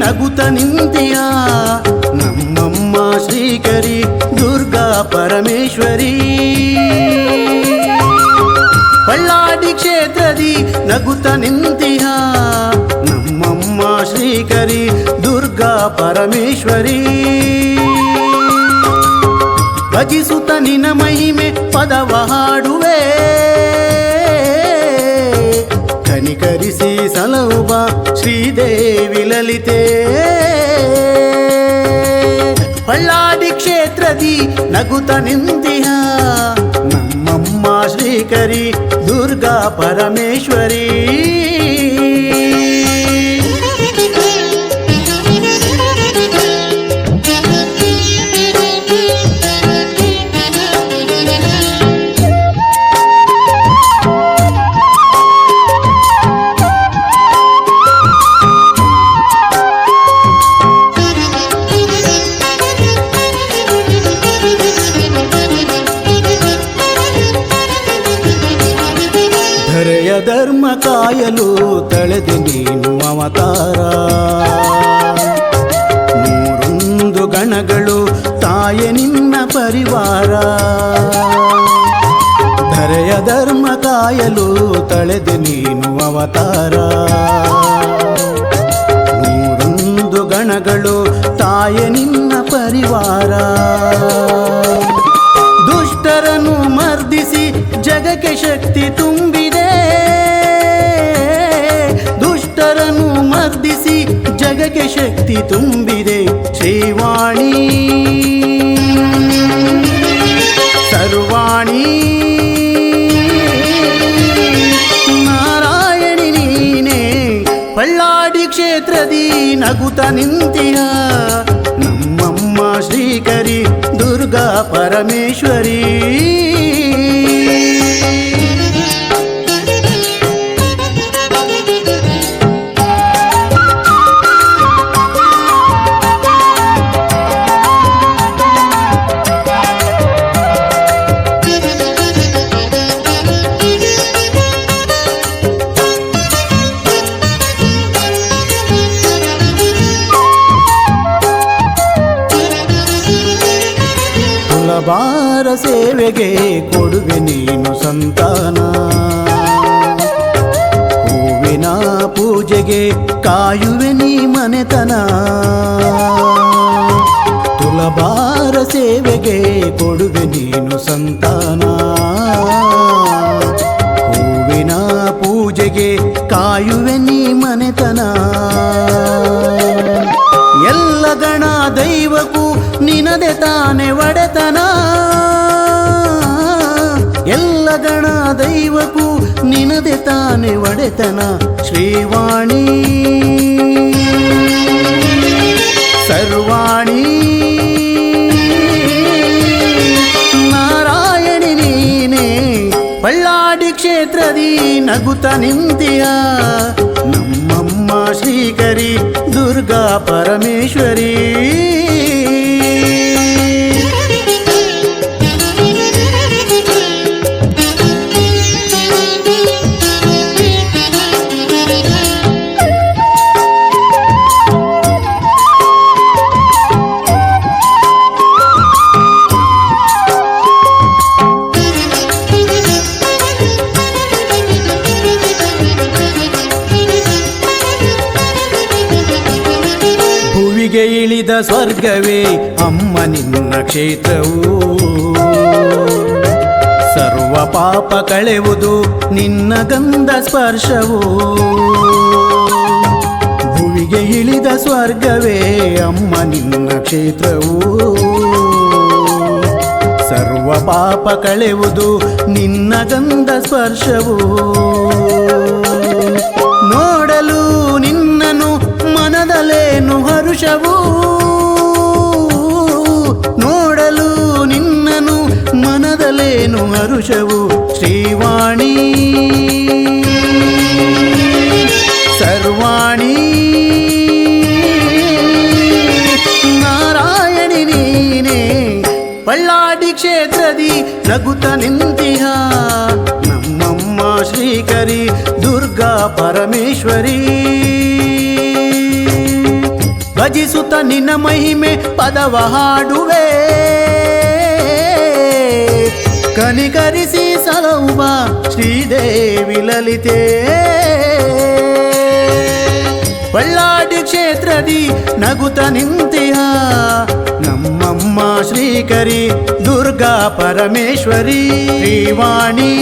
ನಗುತ ನಿಂತಿಯ ನಮ್ಮಮ್ಮ ಶ್ರೀಕರಿ ದುರ್ಗಾ ಪರಮೇಶ್ವರಿ ಬಳ್ಳಾಡಿ ಕ್ಷೇತ್ರದಿ ನಗುತ ನಿಂತಿಯ ನಮ್ಮಮ್ಮ ಶ್ರೀಕರಿ ದುರ್ಗಾ ಪರಮೇಶ್ವರಿ ಭಜಿಸುತ್ತ ನಿನ ಮಹಿಮೆ ಪದವ ಹಾಡುವೆ ಶ್ರೀದೇವಿ ಲಲಿತೆ ಬಳ್ಳಾಡಿ ಕ್ಷೇತ್ರದಿ ನಗುತ ನಿಂತಿಹ ನಮ್ಮಮ್ಮ ಶ್ರೀಕರಿ ದುರ್ಗಾ ಪರಮೇಶ್ವರಿ ಧರ್ಮ ಕಾಯಲು ತಳೆದು ನೀನು ಅವತಾರ. ಮೂರೊಂದು ಗಣಗಳು ತಾಯೆ ನಿನ್ನ ಪರಿವಾರ. ಧರೆಯ ಧರ್ಮ ಕಾಯಲು ತಳೆದು ನೀನು ಅವತಾರ. ಮೂರೊಂದು ಗಣಗಳು ತಾಯೆ ನಿನ್ನ ಶಕ್ತಿ ತುಂಬಿದೆ ಶ್ರೀವಾಣಿ. ಸರ್ವಾಣಿ. ನಾರಾಯಣಿ ನೀನೇ ಬಳ್ಳಾಡಿ ಕ್ಷೇತ್ರದಿ ನಗುತ ನಿಂತಿಯ ನಮ್ಮಮ್ಮ ಶ್ರೀಕರಿ ದುರ್ಗಾ ಪರಮೇಶ್ವರಿ. ತುಲಬಾರ ಸೇವೆಗೆ ಕೊಡುವೆ ನೀನು ಸಂತಾನ. ಹೂವಿನ ಪೂಜೆಗೆ ಕಾಯುವೆ ನೀ ಮನೆತನ. ತುಲಬಾರ ಸೇವೆಗೆ ಕೊಡುವೆ ನೀನು ಸಂತಾನ. ಹೂವಿನ ಪೂಜೆಗೆ ಕಾಯುವೆ ನೀ ಮನೆತನ. ಎಲ್ಲ ಗಣ ದೈವಕ್ಕೂ ನಿನದೆ ತಾನೆ ಒಡೆತನ. ನಿನದೆ ತಾನೆ ಒಡೆತನ ಶ್ರೀವಾಣಿ ಸರ್ವಾಣಿ ನಾರಾಯಣಿ ನೀನೇ ಬಳ್ಳಾಡಿ ಕ್ಷೇತ್ರದಿ ನಗುತ ನಿಂತಿಯ ನಮ್ಮಮ್ಮ ಶ್ರೀಕರಿ ದುರ್ಗಾ ಪರಮೇಶ್ವರಿ ಭುವಿಗೆ ಇಳಿದ ಸ್ವರ್ಗವೇ ಅಮ್ಮ ನಿನ್ನ ಕ್ಷೇತ್ರವು. ಸರ್ವ ಪಾಪ ಕಳೆವುದು ನಿನ್ನ ಗಂಧ ಸ್ಪರ್ಶವು. ಭುವಿಗೆ ಇಳಿದ ಸ್ವರ್ಗವೇ ಅಮ್ಮ ನಿನ್ನ ಕ್ಷೇತ್ರವು. ಸರ್ವ ಪಾಪ ಕಳೆವುದು ನಿನ್ನ ಗಂಧ ಸ್ಪರ್ಶವು. ಮನದಲೇನು ಹರುಷವು ಶ್ರೀವಾಣಿ ಸರ್ವಾಣಿ ನಾರಾಯಣಿ ನೀನೇ ಬಳ್ಳಾಡಿ ಕ್ಷೇತ್ರದಿ ನಗುತ ನಿಂತಿಹ ನಮ್ಮಮ್ಮ ಶ್ರೀಕರಿ ದುರ್ಗಾ ಪರಮೇಶ್ವರಿ ಭಜಿಸುತ್ತ ನಿನ್ನ ಮಹಿಮೆ ಪದವ ಹಾಡುವೆ ಕನಿಕರಿಸಿ ಸಲಹುವ ಶ್ರೀದೇವಿ ಲಲಿತೆ. ಬಳ್ಳಾಡಿ ಕ್ಷೇತ್ರದಿ ನಗುತ ನಿಂತಿಯ ನಮ್ಮಮ್ಮ ಶ್ರೀಕರಿ ದುರ್ಗಾ ಪರಮೇಶ್ವರಿ ಶ್ರೀವಾಣಿ